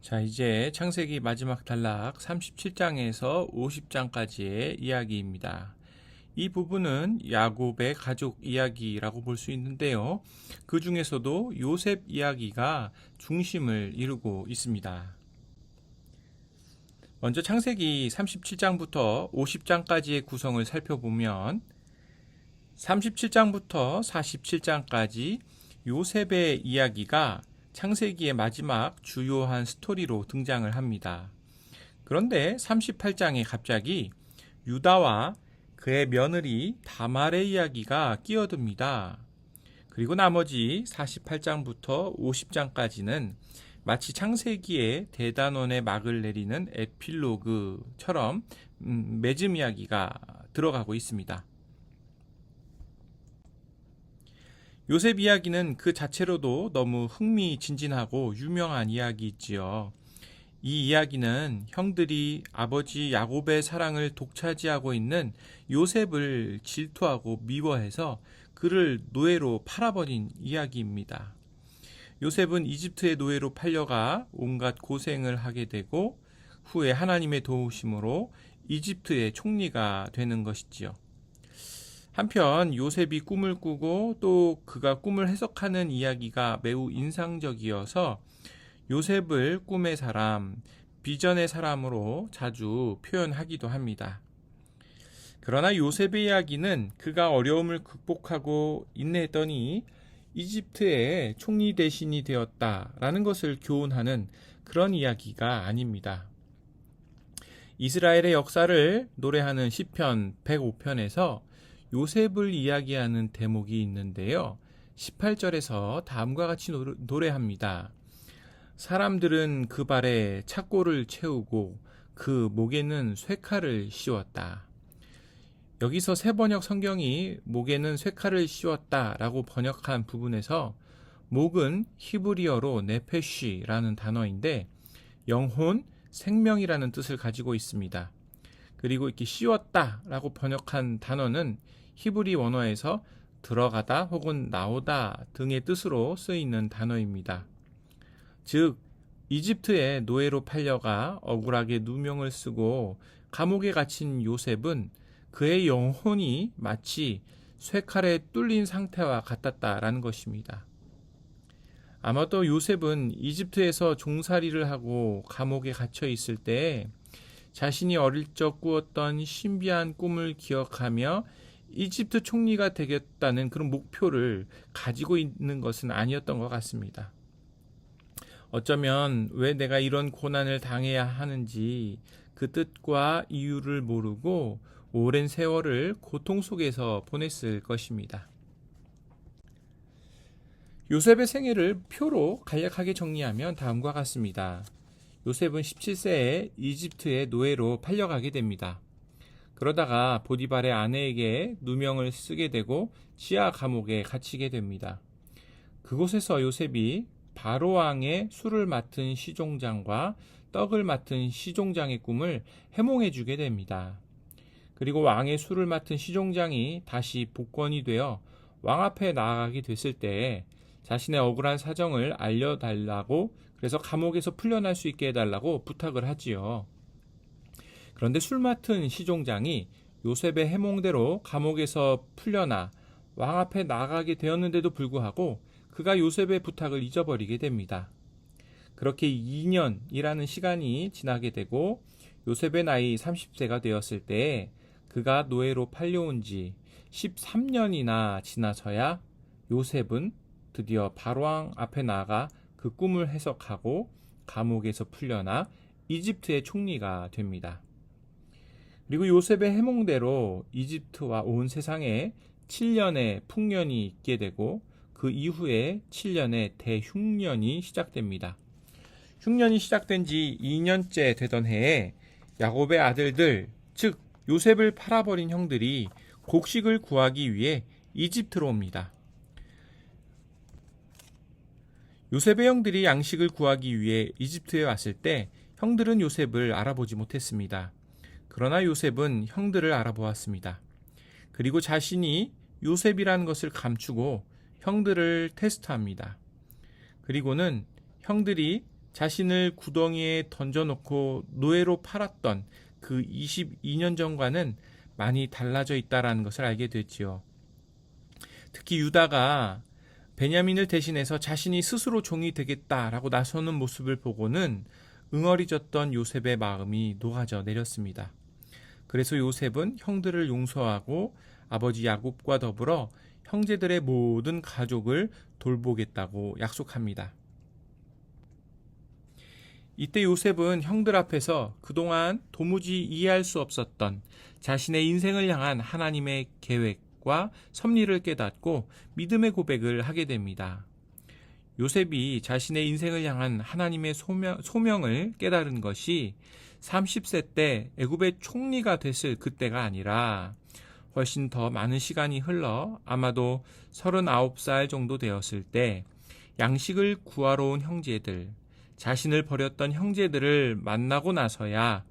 자, 이제 창세기 마지막 단락 37장에서 50장까지의 이야기입니다. 이 부분은 야곱의 가족 이야기라고 볼 수 있는데요. 그 중에서도 요셉 이야기가 중심을 이루고 있습니다. 먼저 창세기 37장부터 50장까지의 구성을 살펴보면 37장부터 47장까지 요셉의 이야기가 창세기의 마지막 주요한 스토리로 등장을 합니다. 그런데 38장에 갑자기 유다와 그의 며느리 다말의 이야기가 끼어듭니다. 그리고 나머지 48장부터 50장까지는 마치 창세기의 대단원의 막을 내리는 에필로그처럼 음, 매즘 이야기가 들어가고 있습니다. 요셉 이야기는 그 자체로도 너무 흥미진진하고 유명한 이야기지요. 이 이야기는 형들이 아버지 야곱의 사랑을 독차지하고 있는 요셉을 질투하고 미워해서 그를 노예로 팔아버린 이야기입니다. 요셉은 이집트의 노예로 팔려가 온갖 고생을 하게 되고 후에 하나님의 도우심으로 이집트의 총리가 되는 것이지요. 한편 요셉이 꿈을 꾸고 또 그가 꿈을 해석하는 이야기가 매우 인상적이어서 요셉을 꿈의 사람, 비전의 사람으로 자주 표현하기도 합니다. 그러나 요셉의 이야기는 그가 어려움을 극복하고 인내했더니 이집트의 총리 대신이 되었다라는 것을 교훈하는 그런 이야기가 아닙니다. 이스라엘의 역사를 노래하는 시편 105편에서 요셉을 이야기하는 대목이 있는데요. 18절에서 다음과 같이 노래합니다. 사람들은 그 발에 착고를 채우고 그 목에는 쇠칼을 씌웠다. 여기서 새 번역 성경이 목에는 쇠칼을 씌웠다 라고 번역한 부분에서 목은 히브리어로 네페쉬라는 단어인데 영혼, 생명이라는 뜻을 가지고 있습니다. 그리고 이렇게 씌웠다 라고 번역한 단어는 히브리 원어에서 들어가다 혹은 나오다 등의 뜻으로 쓰이는 단어입니다. 즉, 이집트의 노예로 팔려가 억울하게 누명을 쓰고 감옥에 갇힌 요셉은 그의 영혼이 마치 쇠칼에 뚫린 상태와 같았다라는 것입니다. 아마 도 요셉은 이집트에서 종살이를 하고 감옥에 갇혀 있을 때 자신이 어릴 적 꾸었던 신비한 꿈을 기억하며 이집트 총리가 되겠다는 그런 목표를 가지고 있는 것은 아니었던 것 같습니다. 어쩌면 왜 내가 이런 고난을 당해야 하는지 그 뜻과 이유를 모르고 오랜 세월을 고통 속에서 보냈을 것입니다. 요셉의 생애를 표로 간략하게 정리하면 다음과 같습니다. 요셉은 17세에 이집트의 노예로 팔려가게 됩니다. 그러다가 보디발의 아내에게 누명을 쓰게 되고 지하 감옥에 갇히게 됩니다. 그곳에서 요셉이 바로 왕의 술을 맡은 시종장과 떡을 맡은 시종장의 꿈을 해몽해 주게 됩니다. 그리고 왕의 술을 맡은 시종장이 다시 복권이 되어 왕 앞에 나아가게 됐을 때 자신의 억울한 사정을 알려달라고 그래서 감옥에서 풀려날 수 있게 해달라고 부탁을 하지요. 그런데 술 맡은 시종장이 요셉의 해몽대로 감옥에서 풀려나 왕 앞에 나가게 되었는데도 불구하고 그가 요셉의 부탁을 잊어버리게 됩니다. 그렇게 2년이라는 시간이 지나게 되고 요셉의 나이 30세가 되었을 때 그가 노예로 팔려온 지 13년이나 지나서야 요셉은 드디어 바로왕 앞에 나가 그 꿈을 해석하고 감옥에서 풀려나 이집트의 총리가 됩니다. 그리고 요셉의 해몽대로 이집트와 온 세상에 7년의 풍년이 있게 되고 그 이후에 7년의 대흉년이 시작됩니다. 흉년이 시작된 지 2년째 되던 해에 야곱의 아들들, 즉 요셉을 팔아버린 형들이 곡식을 구하기 위해 이집트로 옵니다. 요셉의 형들이 양식을 구하기 위해 이집트에 왔을 때 형들은 요셉을 알아보지 못했습니다. 그러나 요셉은 형들을 알아보았습니다. 그리고 자신이 요셉이라는 것을 감추고 형들을 테스트합니다. 그리고는 형들이 자신을 구덩이에 던져놓고 노예로 팔았던 그 22년 전과는 많이 달라져 있다라는 것을 알게 됐지요. 특히 유다가 베냐민을 대신해서 자신이 스스로 종이 되겠다라고 나서는 모습을 보고는 응어리졌던 요셉의 마음이 녹아져 내렸습니다. 그래서 요셉은 형들을 용서하고 아버지 야곱과 더불어 형제들의 모든 가족을 돌보겠다고 약속합니다. 이때 요셉은 형들 앞에서 그동안 도무지 이해할 수 없었던 자신의 인생을 향한 하나님의 계획과 섭리를 깨닫고 믿음의 고백을 하게 됩니다. 요셉이 자신의 인생을 향한 하나님의 소명, 소명을 깨달은 것이 30세 때 애굽의 총리가 됐을 그때가 아니라 훨씬 더 많은 시간이 흘러 아마도 39살 정도 되었을 때 양식을 구하러 온 형제들, 자신을 버렸던 형제들을 만나고 나서야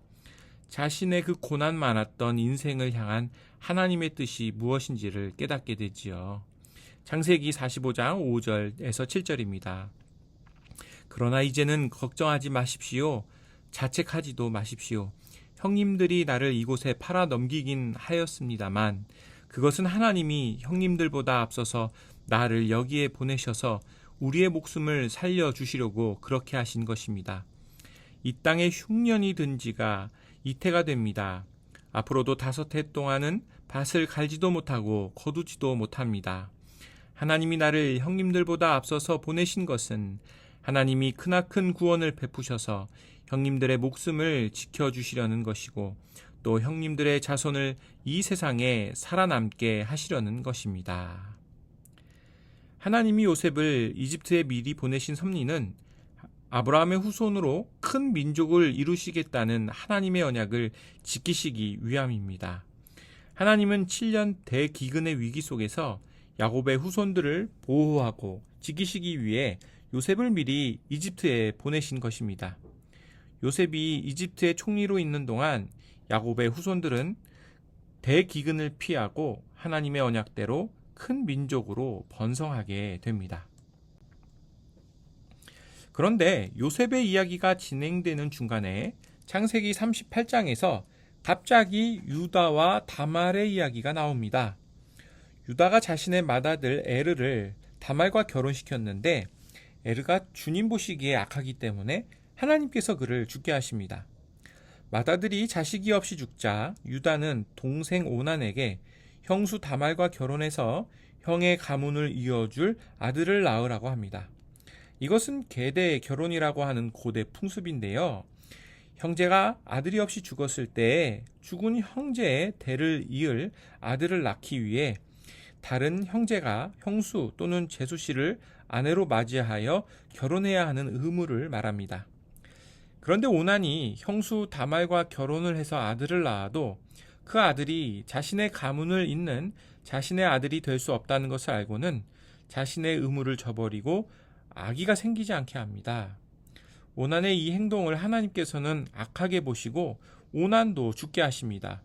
자신의 그 고난 많았던 인생을 향한 하나님의 뜻이 무엇인지를 깨닫게 되지요. 창세기 45장 5절에서 7절입니다. 그러나 이제는 걱정하지 마십시오. 자책하지도 마십시오. 형님들이 나를 이곳에 팔아 넘기긴 하였습니다만 그것은 하나님이 형님들보다 앞서서 나를 여기에 보내셔서 우리의 목숨을 살려 주시려고 그렇게 하신 것입니다. 이 땅에 흉년이 든 지가 이태가 됩니다. 앞으로도 다섯 해 동안은 밭을 갈지도 못하고 거두지도 못합니다. 하나님이 나를 형님들보다 앞서서 보내신 것은 하나님이 크나큰 구원을 베푸셔서 형님들의 목숨을 지켜주시려는 것이고 또 형님들의 자손을 이 세상에 살아남게 하시려는 것입니다. 하나님이 요셉을 이집트에 미리 보내신 섭리는 아브라함의 후손으로 큰 민족을 이루시겠다는 하나님의 언약을 지키시기 위함입니다. 하나님은 7년 대기근의 위기 속에서 야곱의 후손들을 보호하고 지키시기 위해 요셉을 미리 이집트에 보내신 것입니다. 요셉이 이집트의 총리로 있는 동안 야곱의 후손들은 대기근을 피하고 하나님의 언약대로 큰 민족으로 번성하게 됩니다. 그런데 요셉의 이야기가 진행되는 중간에 창세기 38장에서 갑자기 유다와 다말의 이야기가 나옵니다. 유다가 자신의 맏아들 에르를 다말과 결혼시켰는데 에르가 주님 보시기에 악하기 때문에 하나님께서 그를 죽게 하십니다. 맏아들이 자식이 없이 죽자 유다는 동생 오난에게 형수 다말과 결혼해서 형의 가문을 이어줄 아들을 낳으라고 합니다. 이것은 계대 결혼이라고 하는 고대 풍습인데요. 형제가 아들이 없이 죽었을 때 죽은 형제의 대를 이을 아들을 낳기 위해 다른 형제가 형수 또는 제수 씨를 아내로 맞이하여 결혼해야 하는 의무를 말합니다. 그런데 오난이 형수 다말과 결혼을 해서 아들을 낳아도 그 아들이 자신의 가문을 잇는 자신의 아들이 될 수 없다는 것을 알고는 자신의 의무를 저버리고 아기가 생기지 않게 합니다. 오난의 이 행동을 하나님께서는 악하게 보시고 오난도 죽게 하십니다.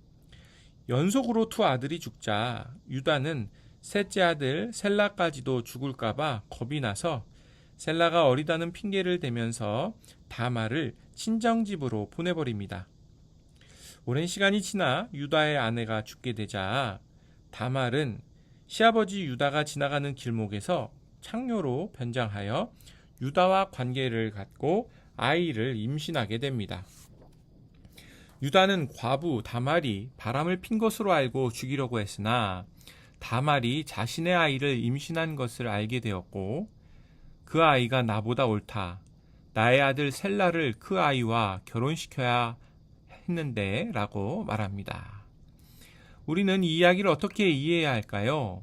연속으로 두 아들이 죽자 유다는 셋째 아들 셀라까지도 죽을까봐 겁이 나서 셀라가 어리다는 핑계를 대면서 다말을 친정집으로 보내버립니다. 오랜 시간이 지나 유다의 아내가 죽게 되자 다말은 시아버지 유다가 지나가는 길목에서 창녀로 변장하여 유다와 관계를 갖고 아이를 임신하게 됩니다. 유다는 과부 다말이 바람을 핀 것으로 알고 죽이려고 했으나 다말이 자신의 아이를 임신한 것을 알게 되었고 그 아이가 나보다 옳다. 나의 아들 셀라를 그 아이와 결혼시켜야 했는데 라고 말합니다. 우리는 이 이야기를 어떻게 이해해야 할까요?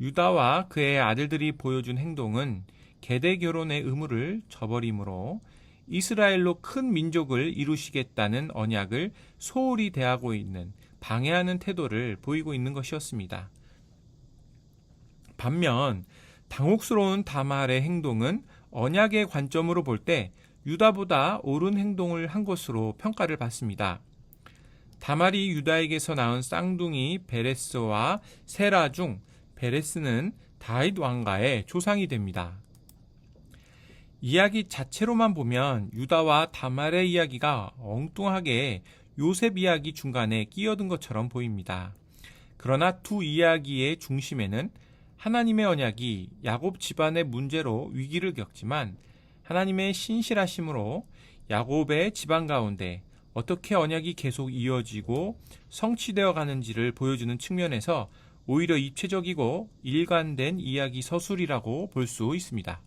유다와 그의 아들들이 보여준 행동은 계대 결혼의 의무를 저버림으로 이스라엘로 큰 민족을 이루시겠다는 언약을 소홀히 대하고 있는 방해하는 태도를 보이고 있는 것이었습니다. 반면 당혹스러운 다말의 행동은 언약의 관점으로 볼 때 유다보다 옳은 행동을 한 것으로 평가를 받습니다. 다말이 유다에게서 낳은 쌍둥이 베레스와 세라 중 베레스는 다윗 왕가의 조상이 됩니다. 이야기 자체로만 보면 유다와 다말의 이야기가 엉뚱하게 요셉 이야기 중간에 끼어든 것처럼 보입니다. 그러나 두 이야기의 중심에는 하나님의 언약이 야곱 집안의 문제로 위기를 겪지만 하나님의 신실하심으로 야곱의 집안 가운데 어떻게 언약이 계속 이어지고 성취되어 가는지를 보여주는 측면에서 오히려 입체적이고 일관된 이야기 서술이라고 볼 수 있습니다.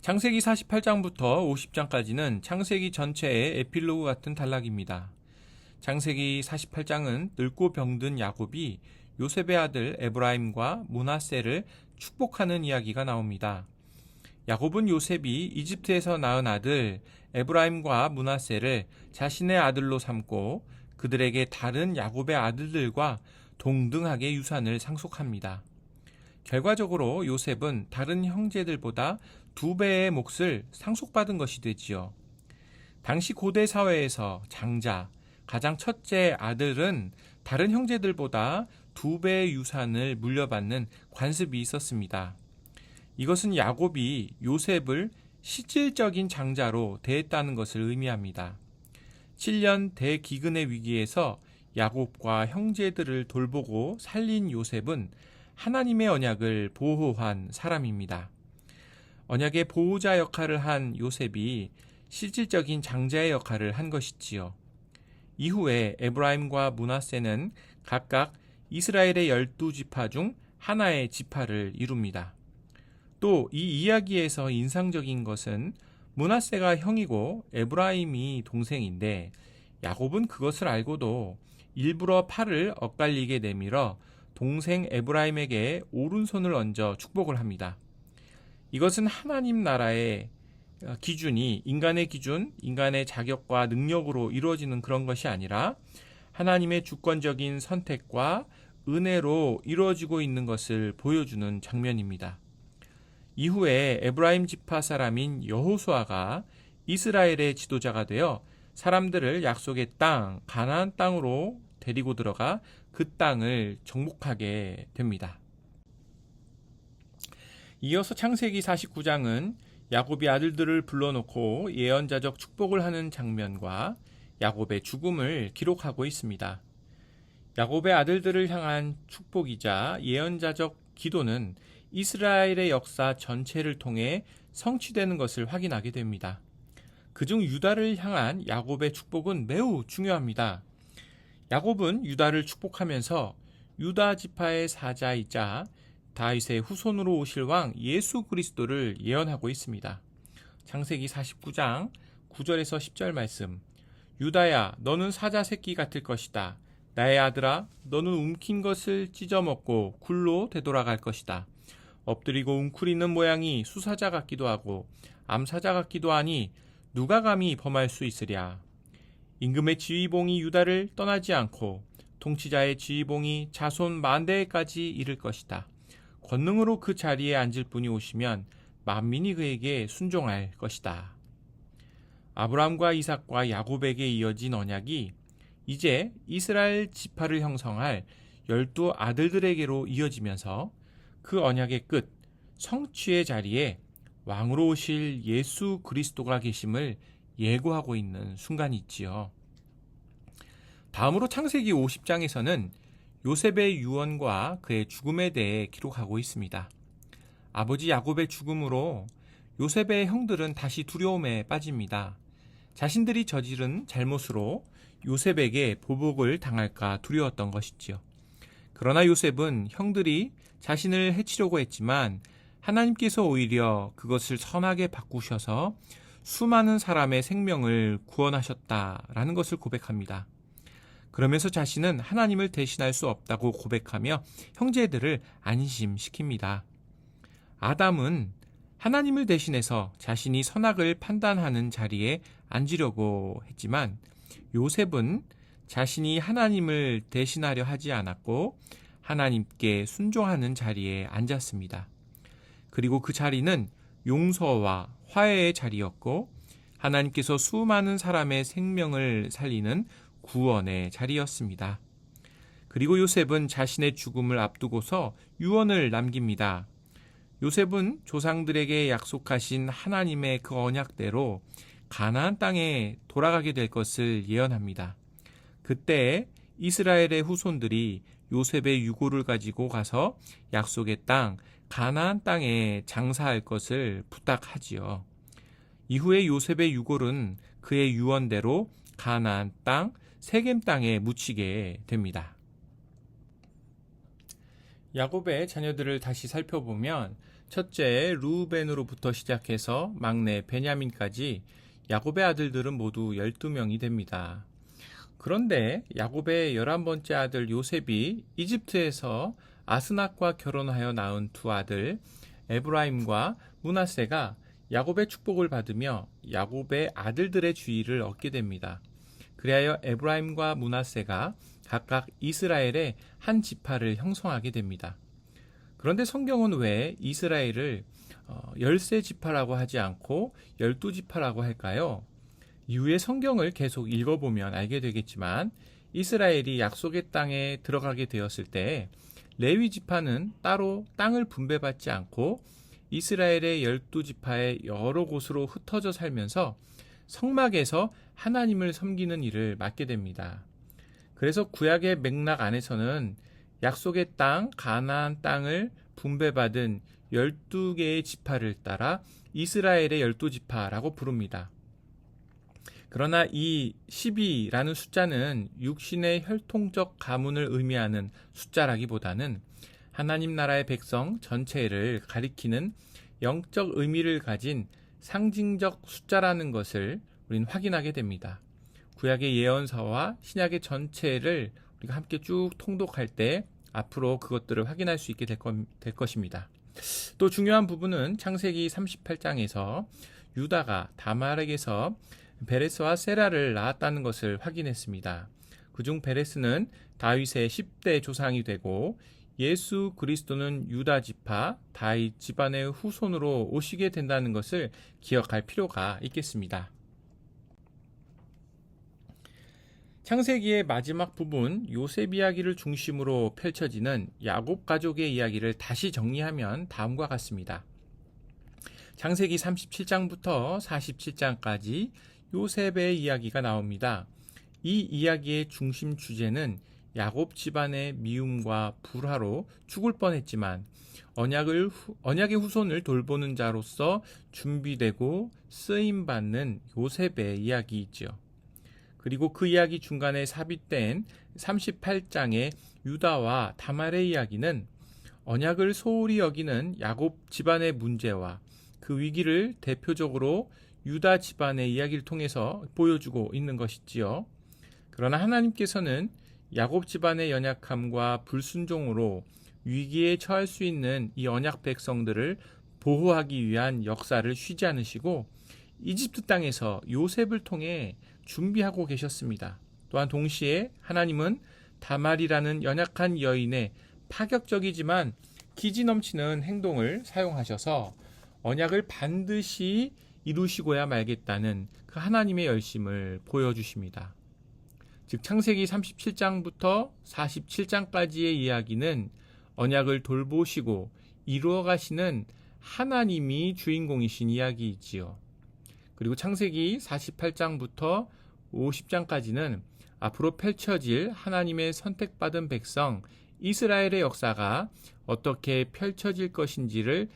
창세기 48장부터 50장까지는 창세기 전체의 에필로그 같은 단락입니다. 창세기 48장은 늙고 병든 야곱이 요셉의 아들 에브라임과 문하세를 축복하는 이야기가 나옵니다. 야곱은 요셉이 이집트에서 낳은 아들 에브라임과 문하세를 자신의 아들로 삼고 그들에게 다른 야곱의 아들들과 동등하게 유산을 상속합니다. 결과적으로 요셉은 다른 형제들보다 두 배의 몫을 상속받은 것이 되지요. 당시 고대 사회에서 장자, 가장 첫째 아들은 다른 형제들보다 두 배의 유산을 물려받는 관습이 있었습니다. 이것은 야곱이 요셉을 실질적인 장자로 대했다는 것을 의미합니다. 7년 대기근의 위기에서 야곱과 형제들을 돌보고 살린 요셉은 하나님의 언약을 보호한 사람입니다. 언약의 보호자 역할을 한 요셉이 실질적인 장자의 역할을 한 것이지요. 이후에 에브라임과 문하세는 각각 이스라엘의 열두 지파 중 하나의 지파를 이룹니다. 또 이 이야기에서 인상적인 것은 문하세가 형이고 에브라임이 동생인데 야곱은 그것을 알고도 일부러 팔을 엇갈리게 내밀어 동생 에브라임에게 오른손을 얹어 축복을 합니다. 이것은 하나님 나라의 기준이 인간의 기준, 인간의 자격과 능력으로 이루어지는 그런 것이 아니라 하나님의 주권적인 선택과 은혜로 이루어지고 있는 것을 보여주는 장면입니다. 이후에 에브라임 지파 사람인 여호수아가 이스라엘의 지도자가 되어 사람들을 약속의 땅, 가나안 땅으로 데리고 들어가 그 땅을 정복하게 됩니다. 이어서 창세기 49장은 야곱이 아들들을 불러놓고 예언자적 축복을 하는 장면과 야곱의 죽음을 기록하고 있습니다. 야곱의 아들들을 향한 축복이자 예언자적 기도는 이스라엘의 역사 전체를 통해 성취되는 것을 확인하게 됩니다. 그중 유다를 향한 야곱의 축복은 매우 중요합니다. 야곱은 유다를 축복하면서 유다 지파의 사자이자 다윗의 후손으로 오실 왕 예수 그리스도를 예언하고 있습니다. 창세기 49장 9절에서 10절 말씀. 유다야, 너는 사자 새끼 같을 것이다. 나의 아들아, 너는 움킨 것을 찢어 먹고 굴로 되돌아갈 것이다. 엎드리고 웅크리는 모양이 수사자 같기도 하고 암사자 같기도 하니 누가 감히 범할 수 있으랴. 임금의 지휘봉이 유다를 떠나지 않고 통치자의 지휘봉이 자손 만대까지 이를 것이다. 권능으로 그 자리에 앉을 분이 오시면 만민이 그에게 순종할 것이다. 아브라함과 이삭과 야곱에게 이어진 언약이 이제 이스라엘 지파를 형성할 열두 아들들에게로 이어지면서 그 언약의 끝 성취의 자리에 왕으로 오실 예수 그리스도가 계심을 예고하고 있는 순간이 있지요. 다음으로 창세기 50장에서는 요셉의 유언과 그의 죽음에 대해 기록하고 있습니다. 아버지 야곱의 죽음으로 요셉의 형들은 다시 두려움에 빠집니다. 자신들이 저지른 잘못으로 요셉에게 보복을 당할까 두려웠던 것이지요. 그러나 요셉은 형들이 자신을 해치려고 했지만 하나님께서 오히려 그것을 선하게 바꾸셔서 수많은 사람의 생명을 구원하셨다라는 것을 고백합니다. 그러면서 자신은 하나님을 대신할 수 없다고 고백하며 형제들을 안심시킵니다. 아담은 하나님을 대신해서 자신이 선악을 판단하는 자리에 앉으려고 했지만 요셉은 자신이 하나님을 대신하려 하지 않았고 하나님께 순종하는 자리에 앉았습니다. 그리고 그 자리는 용서와 화해의 자리였고 하나님께서 수많은 사람의 생명을 살리는 구원의 자리였습니다. 그리고 요셉은 자신의 죽음을 앞두고서 유언을 남깁니다. 요셉은 조상들에게 약속하신 하나님의 그 언약대로 가나안 땅에 돌아가게 될 것을 예언합니다. 그때 이스라엘의 후손들이 요셉의 유고를 가지고 가서 약속의 땅 가나안 땅에 장사할 것을 부탁하지요. 이후에 요셉의 유골은 그의 유언대로 가나안 땅 세겜 땅에 묻히게 됩니다. 야곱의 자녀들을 다시 살펴보면 첫째 루벤으로부터 시작해서 막내 베냐민까지 야곱의 아들들은 모두 12명이 됩니다. 그런데 야곱의 11번째 아들 요셉이 이집트에서 아스낙과 결혼하여 낳은 두 아들 에브라임과 문하세가 야곱의 축복을 받으며 야곱의 아들들의 주의를 얻게 됩니다. 그리하여 에브라임과 문하세가 각각 이스라엘의 한 지파를 형성하게 됩니다. 그런데 성경은 왜 이스라엘을 어, 열세 지파라고 하지 않고 열두 지파라고 할까요? 이후에 성경을 계속 읽어보면 알게 되겠지만 이스라엘이 약속의 땅에 들어가게 되었을 때 레위 지파는 따로 땅을 분배받지 않고 이스라엘의 열두 지파의 여러 곳으로 흩어져 살면서 성막에서 하나님을 섬기는 일을 맡게 됩니다. 그래서 구약의 맥락 안에서는 약속의 땅 가나안 땅을 분배받은 12개의 지파를 따라 이스라엘의 열두 지파라고 부릅니다. 그러나 이 12라는 숫자는 육신의 혈통적 가문을 의미하는 숫자라기보다는 하나님 나라의 백성 전체를 가리키는 영적 의미를 가진 상징적 숫자라는 것을 우리는 확인하게 됩니다. 구약의 예언서와 신약의 전체를 우리가 함께 쭉 통독할 때 앞으로 그것들을 확인할 수 있게 될, 것, 될 것입니다. 또 중요한 부분은 창세기 38장에서 유다가 다말에게서 베레스와 세라를 낳았다는 것을 확인했습니다. 그중 베레스는 다윗의 10대 조상이 되고 예수 그리스도는 유다 지파 다윗 집안의 후손으로 오시게 된다는 것을 기억할 필요가 있겠습니다. 창세기의 마지막 부분 요셉 이야기를 중심으로 펼쳐지는 야곱 가족의 이야기를 다시 정리하면 다음과 같습니다. 창세기 37장부터 47장까지 요셉의 이야기가 나옵니다. 이 이야기의 중심 주제는 야곱 집안의 미움과 불화로 죽을 뻔했지만 언약을 언약의 후손을 돌보는 자로서 준비되고 쓰임 받는 요셉의 이야기이지요. 그리고 그 이야기 중간에 삽입된 38장의 유다와 다말의 이야기는 언약을 소홀히 여기는 야곱 집안의 문제와 그 위기를 대표적으로 유다 집안의 이야기를 통해서 보여주고 있는 것이지요. 그러나 하나님께서는 야곱 집안의 연약함과 불순종으로 위기에 처할 수 있는 이 언약 백성들을 보호하기 위한 역사를 쉬지 않으시고 이집트 땅에서 요셉을 통해 준비하고 계셨습니다. 또한 동시에 하나님은 다말이라는 연약한 여인의 파격적이지만 기지 넘치는 행동을 사용하셔서 언약을 반드시 이루시고야 말겠다는 그 하나님의 열심을 보여주십니다. 즉 창세기 37장부터 47장까지의 이야기는 언약을 돌보시고 이루어 가시는 하나님이 주인공이신 이야기이지요. 그리고 창세기 48장부터 50장까지는 앞으로 펼쳐질 하나님의 선택받은 백성 이스라엘의 역사가 어떻게 펼쳐질 것인지를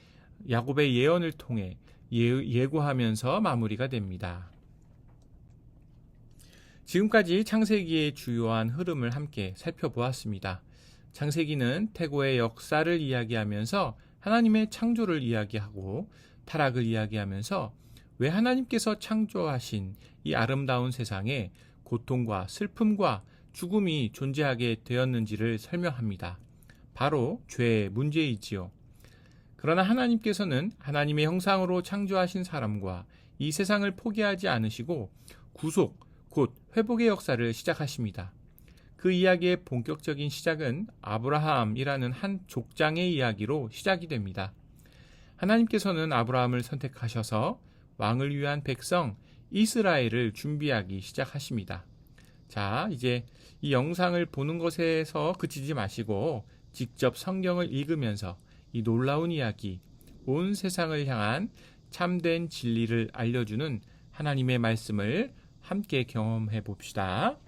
야곱의 예언을 통해 예, 고하면서 마무리가 됩니다. 지금까지 창세기의 주요한 흐름을 함께 살펴보았습니다. 창세기는 태고의 역사를 이야기하면서 하나님의 창조를 이야기하고 타락을 이야기하면서 왜 하나님께서 창조하신 이 아름다운 세상에 고통과 슬픔과 죽음이 존재하게 되었는지를 설명합니다. 바로 죄의 문제이지요. 그러나 하나님께서는 하나님의 형상으로 창조하신 사람과 이 세상을 포기하지 않으시고 구속, 곧 회복의 역사를 시작하십니다. 그 이야기의 본격적인 시작은 아브라함이라는 한 족장의 이야기로 시작이 됩니다. 하나님께서는 아브라함을 선택하셔서 왕을 위한 백성 이스라엘을 준비하기 시작하십니다. 자, 이제 이 영상을 보는 것에서 그치지 마시고 직접 성경을 읽으면서 이 놀라운 이야기, 온 세상을 향한 참된 진리를 알려주는 하나님의 말씀을 함께 경험해 봅시다.